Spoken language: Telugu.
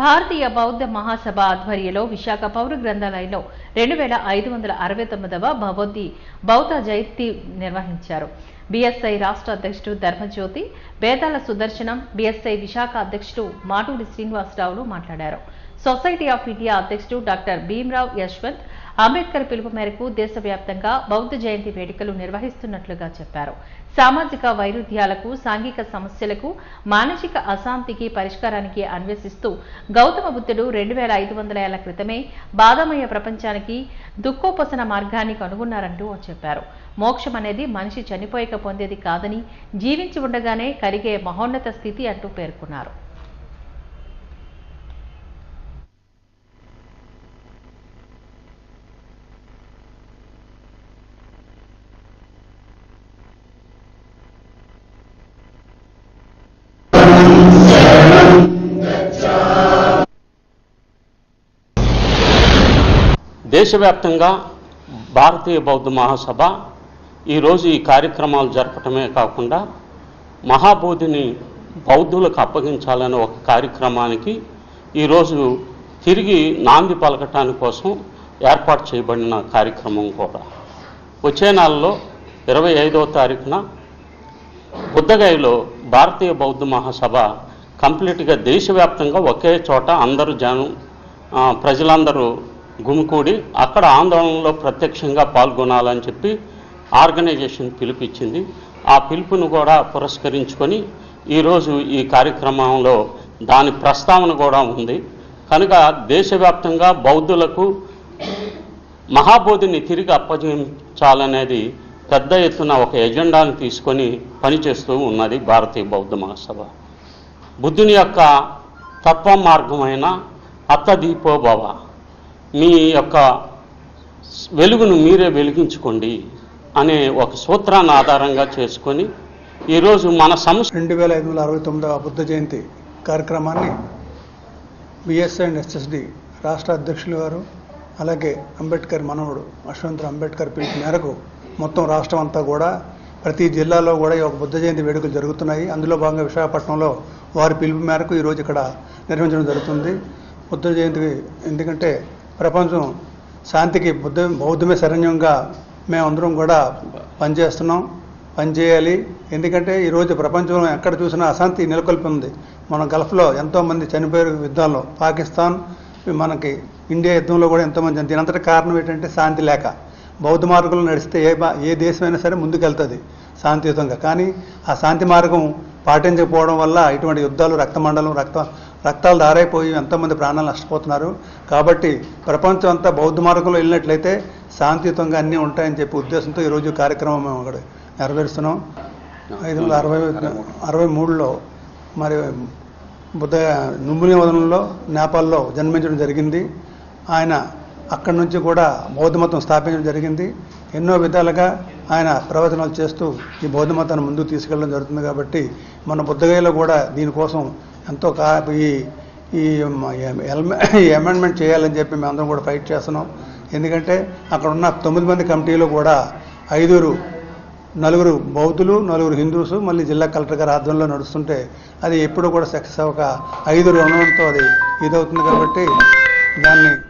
భారతీయ బౌద్ధ మహాసభ ఆధ్వర్యంలో విశాఖ పౌర గ్రంథాలయంలో రెండు వేల ఐదు వందల అరవై తొమ్మిదవ భవోద్ది బౌద్ధ జయంతి నిర్వహించారు. బీఎస్ఐ రాష్ట్ర అధ్యక్షుడు ధర్మజ్యోతి బేతాల సుదర్శనం బీఎస్ఐ విశాఖ అధ్యక్షుడు మాటూరి శ్రీనివాసరావులు మాట్లాడారు. సొసైటీ ఆఫ్ ఇండియా అధ్యక్షుడు డాక్టర్ భీమ్రావ్ యశ్వంత్ అంబేద్కర్ పిలుపు మేరకు దేశవ్యాప్తంగా బౌద్ధ జయంతి వేడుకలు నిర్వహిస్తున్నట్లుగా చెప్పారు. సామాజిక వైరుధ్యాలకు సాంఘిక సమస్యలకు మానసిక అశాంతికి పరిష్కారానికి అన్వేషిస్తూ గౌతమ బుద్ధుడు రెండు వేల ఐదు వందల ఏళ్ళ క్రితమే బాధమయ ప్రపంచానికి దుఃఖోపసన మార్గాన్ని కనుగొన్నారంటూ చెప్పారు. మోక్షం అనేది మనిషి చనిపోయక పొందేది కాదని జీవించి ఉండగానే కలిగే మహోన్నత స్థితి అంటూ పేర్కొన్నారు. దేశవ్యాప్తంగా భారతీయ బౌద్ధ మహాసభ ఈరోజు ఈ కార్యక్రమాలు జరపటమే కాకుండా మహాబోధిని బౌద్ధులకు అప్పగించాలనే ఒక కార్యక్రమానికి ఈరోజు తిరిగి నాంది పలకటాని కోసం ఏర్పాటు చేయబడిన కార్యక్రమం కూడా. వచ్చే నెలలో ఇరవై ఐదవ తారీఖున బుద్ధగయలో భారతీయ బౌద్ధ మహాసభ కంప్లీట్గా దేశవ్యాప్తంగా ఒకే చోట అందరూ జనం ప్రజలందరూ గుమికూడి అక్కడ ఆందోళనలో ప్రత్యక్షంగా పాల్గొనాలని చెప్పి ఆర్గనైజేషన్ పిలుపిచ్చింది ఆ పిలుపును కూడా పురస్కరించుకొని ఈరోజు ఈ కార్యక్రమంలో దాని ప్రస్తావన కూడా ఉంది. కనుక దేశవ్యాప్తంగా బౌద్ధులకు మహాబోధిని తిరిగి అప్పగించాలనేది పెద్ద ఎత్తున ఒక ఎజెండాను తీసుకొని పనిచేస్తూ ఉన్నది భారతీయ బౌద్ధ మహాసభ. బుద్ధుని యొక్క తత్వ మార్గమైన అత్తదీపోభవ మీ యొక్క వెలుగును మీరే వెలిగించుకోండి అనే ఒక సూత్రాన్ని ఆధారంగా చేసుకొని ఈరోజు మన సంస్థ రెండు వేల ఐదు వందల అరవై తొమ్మిదవ బుద్ధ జయంతి కార్యక్రమాన్ని బిఎస్ఐ అండ్ ఎస్ఎస్డి రాష్ట్ర అధ్యక్షులు గారు అలాగే అంబేద్కర్ మనవుడు యశ్వంతరావు అంబేద్కర్ పిలుపు మేరకు మొత్తం రాష్ట్రం అంతా కూడా ప్రతి జిల్లాలో కూడా ఈ ఒక బుద్ధ జయంతి వేడుకలు జరుగుతున్నాయి. అందులో భాగంగా విశాఖపట్నంలో వారి పిలుపు మేరకు ఈరోజు ఇక్కడ నిర్వహించడం జరుగుతుంది. బుద్ధ జయంతి ఎందుకంటే ప్రపంచం శాంతికి బుద్ధ బౌద్ధమే శరణ్యంగా మేమందరం కూడా పనిచేస్తున్నాం పనిచేయాలి. ఎందుకంటే ఈరోజు ప్రపంచంలో ఎక్కడ చూసినా అశాంతి నెలకొల్పి ఉంది మన గల్ఫ్లో ఎంతోమంది చనిపోయారు యుద్ధాల్లో. పాకిస్తాన్ మనకి ఇండియా యుద్ధంలో కూడా ఎంతోమంది చనిపోయారు. దీని అంతటి కారణం ఏంటంటే శాంతి లేక. బౌద్ధ మార్గంలో నడిస్తే ఏ ఏ దేశమైనా సరే ముందుకెళ్తుంది శాంతియుతంగా. కానీ ఆ శాంతి మార్గం పాటించకపోవడం వల్ల ఇటువంటి యుద్ధాలు రక్తమండలం రక్త రక్తాలు దారైపోయి ఎంతోమంది ప్రాణాలు నష్టపోతున్నారు. కాబట్టి ప్రపంచం అంతా బౌద్ధ మార్గంలో వెళ్ళినట్లయితే శాంతియుతంగా అన్నీ ఉంటాయని చెప్పి ఉద్దేశంతో ఈరోజు కార్యక్రమం మేము అక్కడ నెరవేరుస్తున్నాం. ఐదు వందల అరవై అరవై మూడులో మరి బుద్ధ నుంబుని వదనంలో నేపాల్లో జన్మించడం జరిగింది. ఆయన అక్కడి నుంచి కూడా బౌద్ధ మతం స్థాపించడం జరిగింది. ఎన్నో విధాలుగా ఆయన ప్రవచనాలు చేస్తూ ఈ బౌద్ధ మతాన్ని ముందుకు తీసుకెళ్ళడం జరుగుతుంది కాబట్టి మన బుద్ధగయలో కూడా దీనికోసం ఎంతో కా ఈ ఈ అమెండ్మెంట్ చేయాలని చెప్పి మేమందరం కూడా ఫైట్ చేస్తున్నాం. ఎందుకంటే అక్కడ ఉన్న తొమ్మిది మంది కమిటీలో కూడా ఐదుగురు నలుగురు బౌద్ధులు నలుగురు హిందూస్ మళ్ళీ జిల్లా కలెక్టర్ గారి ఆధ్వర్యంలో నడుస్తుంటే అది ఎప్పుడూ కూడా సక్సెస్ అవ్వక ఐదుగురు ఉండడంతో అది ఇదవుతుంది కాబట్టి దాన్ని